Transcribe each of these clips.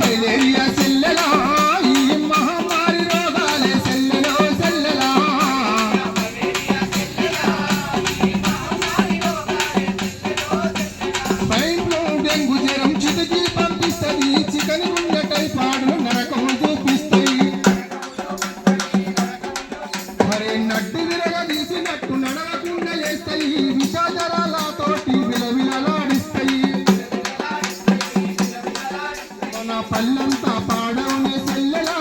Filaria సెల్లెలా ఈ మహమ్మారి రోగాలే సెల్లెలో సెల్లెలా swine dengue జ్వరం చితికి పంపిస్తుంది. చికెన్ గుండె నరకం చూపిస్తాయి మరి నడవకుండా చేస్తాయి పల్లంతా పాడవనే సెల్లెలా?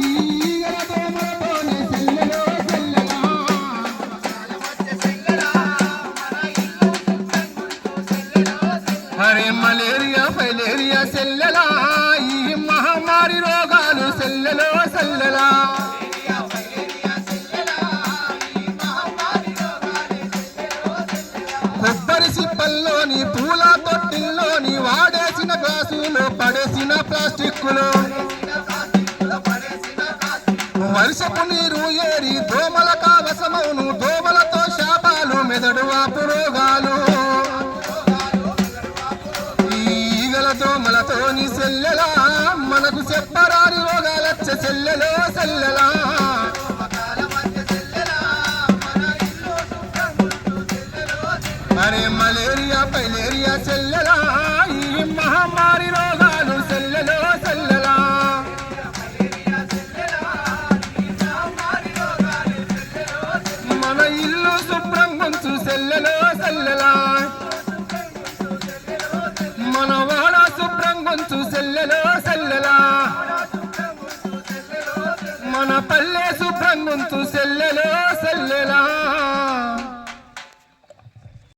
ఈగల దోమలతోనే సెల్లెలో సెల్లెలా? అరే మలేరియా ఫైలేరియా సెల్లెలా? ఈ మహమ్మారి రోగాలు సెల్లెలో సెల్లెలా? కొబ్బరి సిప్పల్లోని పూల తొట్టి ప్లాస్టిక్కులు వర్షపు నీరు ఏరి దోమల కావసమౌను దోమలతో శాపాలు మెదడు వాపు రోగాలు. ఈగల దోమలతోని సెల్లెలా. మనకు చెప్పరాని రోగాలచ్చ సెల్లెలో సెల్లెలా. అరే మలేరియా ఫైలేరియా చెల్లె శుభ్రం ఉంచు సెల్లెలో సెల్లెలా? మన శుభ్రం ఉంచు సెల్లెలో సెల్లెలా? మన పల్లె శుభ్రం ఉంచు సెల్లెలో